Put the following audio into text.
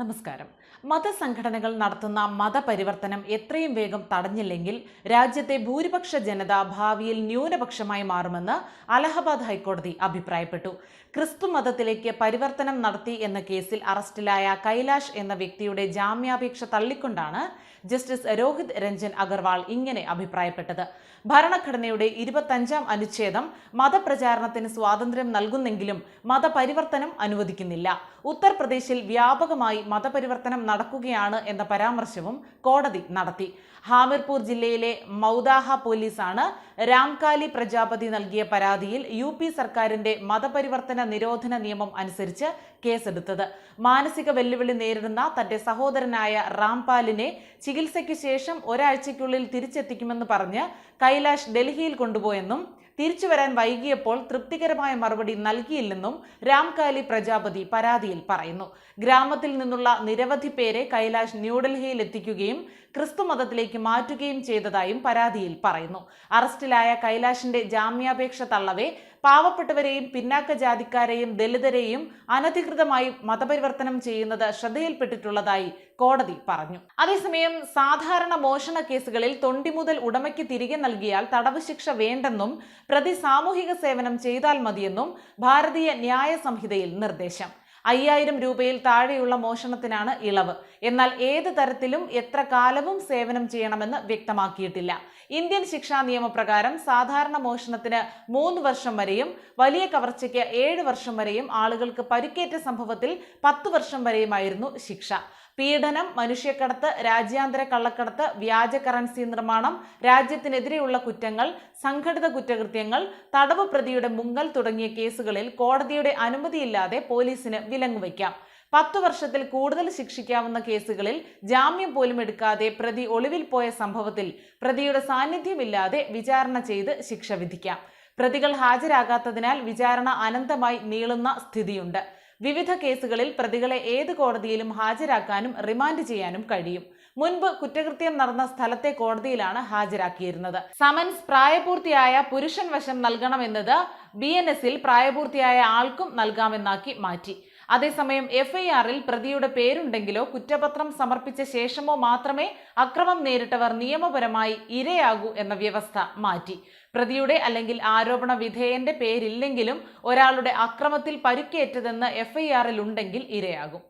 നമസ്കാരം. മതസംഘടനകൾ നടത്തുന്ന മതപരിവർത്തനം എത്രയും വേഗം തടഞ്ഞില്ലെങ്കിൽ രാജ്യത്തെ ഭൂരിപക്ഷ ജനത ഭാവിയിൽ ന്യൂനപക്ഷമായി മാറുമെന്ന് അലഹബാദ് ഹൈക്കോടതി അഭിപ്രായപ്പെട്ടു. ക്രിസ്തു മതത്തിലേക്ക് പരിവർത്തനം നടത്തി എന്ന കേസിൽ അറസ്റ്റിലായ കൈലാഷ് എന്ന വ്യക്തിയുടെ ജാമ്യാപേക്ഷ തള്ളിക്കൊണ്ടാണ് ജസ്റ്റിസ് രോഹിത് രഞ്ജൻ അഗർവാൾ ഇങ്ങനെ അഭിപ്രായപ്പെട്ടത്. ഭരണഘടനയുടെ ഇരുപത്തഞ്ചാം അനുച്ഛേദം മതപ്രചാരണത്തിന് സ്വാതന്ത്ര്യം നൽകുന്നെങ്കിലും മതപരിവർത്തനം അനുവദിക്കുന്നില്ല. ഉത്തർപ്രദേശിൽ വ്യാപകമായി മതപരിവർത്തനം നടക്കുകയാണ് എന്ന പരാമർശവും കോടതി നടത്തി. ഹാമിർപൂർ ജില്ലയിലെ മൗദാഹ പോലീസാണ് രാംകാലി പ്രജാപതി നൽകിയ പരാതിയിൽ യു പി സർക്കാരിന്റെ മതപരിവർത്തന നിരോധന നിയമം അനുസരിച്ച് കേസെടുത്തത്. മാനസിക വെല്ലുവിളി നേരിടുന്ന തന്റെ സഹോദരനായ റാംപാലിനെ ചികിത്സയ്ക്ക് ശേഷം ഒരാഴ്ചയ്ക്കുള്ളിൽ തിരിച്ചെത്തിക്കുമെന്ന് പറഞ്ഞ് കൈലാഷ് ഡൽഹിയിൽ കൊണ്ടുപോയെന്നും തിരിച്ചു വരാൻ വൈകിയപ്പോൾ തൃപ്തികരമായ മറുപടി നൽകിയില്ലെന്നും രാംകാലി പ്രജാപതി പരാതിയിൽ പറയുന്നു. ഗ്രാമത്തിൽ നിന്നുള്ള നിരവധി പേരെ കൈലാഷ് ന്യൂഡൽഹിയിൽ എത്തിക്കുകയും ക്രിസ്തു മതത്തിലേക്ക് മാറ്റുകയും ചെയ്തതായും പരാതിയിൽ പറയുന്നു. അറസ്റ്റിലായ കൈലാഷിന്റെ ജാമ്യാപേക്ഷ തള്ളവേ പാവപ്പെട്ടവരെയും പിന്നാക്ക ജാതിക്കാരെയും ദലിതരെയും അനധികൃതമായി മതപരിവർത്തനം ചെയ്യുന്നത് ശ്രദ്ധയിൽപ്പെട്ടിട്ടുള്ളതായി കോടതി പറഞ്ഞു. അതേസമയം സാധാരണ മോഷണ കേസുകളിൽ തൊണ്ടി മുതൽ ഉടമയ്ക്ക് തിരികെ നൽകിയാൽ തടവ് ശിക്ഷ വേണ്ടെന്നും പ്രതി സാമൂഹിക സേവനം ചെയ്താൽ മതിയെന്നും ഭാരതീയ ന്യായ സംഹിതയിൽ നിർദ്ദേശം. അയ്യായിരം രൂപയിൽ താഴെയുള്ള മോഷണത്തിനാണ് ഇളവ്. എന്നാൽ ഏത് തരത്തിലും എത്ര കാലവും സേവനം ചെയ്യണമെന്ന് വ്യക്തമാക്കിയിട്ടില്ല. ഇന്ത്യൻ ശിക്ഷാ നിയമപ്രകാരം സാധാരണ മോഷണത്തിന് മൂന്ന് വർഷം വരെയും വലിയ കവർച്ചയ്ക്ക് ഏഴ് വർഷം വരെയും ആളുകൾക്ക് പരിക്കേറ്റ സംഭവത്തിൽ പത്ത് വർഷം വരെയുമായിരുന്നു ശിക്ഷ. പീഡനം മനുഷ്യക്കടത്ത് രാജ്യാന്തര കള്ളക്കടത്ത് വ്യാജ കറൻസി നിർമ്മാണം രാജ്യത്തിനെതിരെയുള്ള കുറ്റങ്ങൾ സംഘടിത കുറ്റകൃത്യങ്ങൾ തടവ് പ്രതിയുടെ മുങ്ങൽ തുടങ്ങിയ കേസുകളിൽ കോടതിയുടെ അനുമതിയില്ലാതെ പോലീസിന് വിലങ്ങ് വയ്ക്കാം. പത്തു വർഷത്തിൽ കൂടുതൽ ശിക്ഷിക്കാവുന്ന കേസുകളിൽ ജാമ്യം പോലും എടുക്കാതെ പ്രതി ഒളിവിൽ പോയ സംഭവത്തിൽ പ്രതിയുടെ സാന്നിധ്യമില്ലാതെ വിചാരണ ചെയ്ത് ശിക്ഷ വിധിക്കാം. പ്രതികൾ ഹാജരാകാത്തതിനാൽ വിചാരണ അനന്തമായി നീളുന്ന സ്ഥിതിയുണ്ട്. വിവിധ കേസുകളിൽ പ്രതികളെ ഏത് കോടതിയിലും ഹാജരാക്കാനും റിമാൻഡ് ചെയ്യാനും കഴിയും. മുൻപ് കുറ്റകൃത്യം നടന്ന സ്ഥലത്തെ കോടതിയിലാണ് ഹാജരാക്കിയിരുന്നത്. സമൻസ് പ്രായപൂർത്തിയായ പുരുഷൻ വശം നൽകണമെന്നത് ബി എൻ എസിൽ പ്രായപൂർത്തിയായ ആൾക്കും നൽകാമെന്നാക്കി മാറ്റി. അതേസമയം എഫ്ഐആറിൽ പ്രതിയുടെ പേരുണ്ടെങ്കിലോ കുറ്റപത്രം സമർപ്പിച്ച ശേഷമോ മാത്രമേ അക്രമം നേരിട്ടവർ നിയമപരമായി ഇരയാകൂ എന്ന വ്യവസ്ഥ മാറ്റി. പ്രതിയുടെ അല്ലെങ്കിൽ ആരോപണ വിധേയന്റെ പേരില്ലെങ്കിലും ഒരാളുടെ അക്രമത്തിൽ പരുക്കേറ്റതെന്ന് എഫ്ഐആറിൽ ഉണ്ടെങ്കിൽ ഇരയാകും.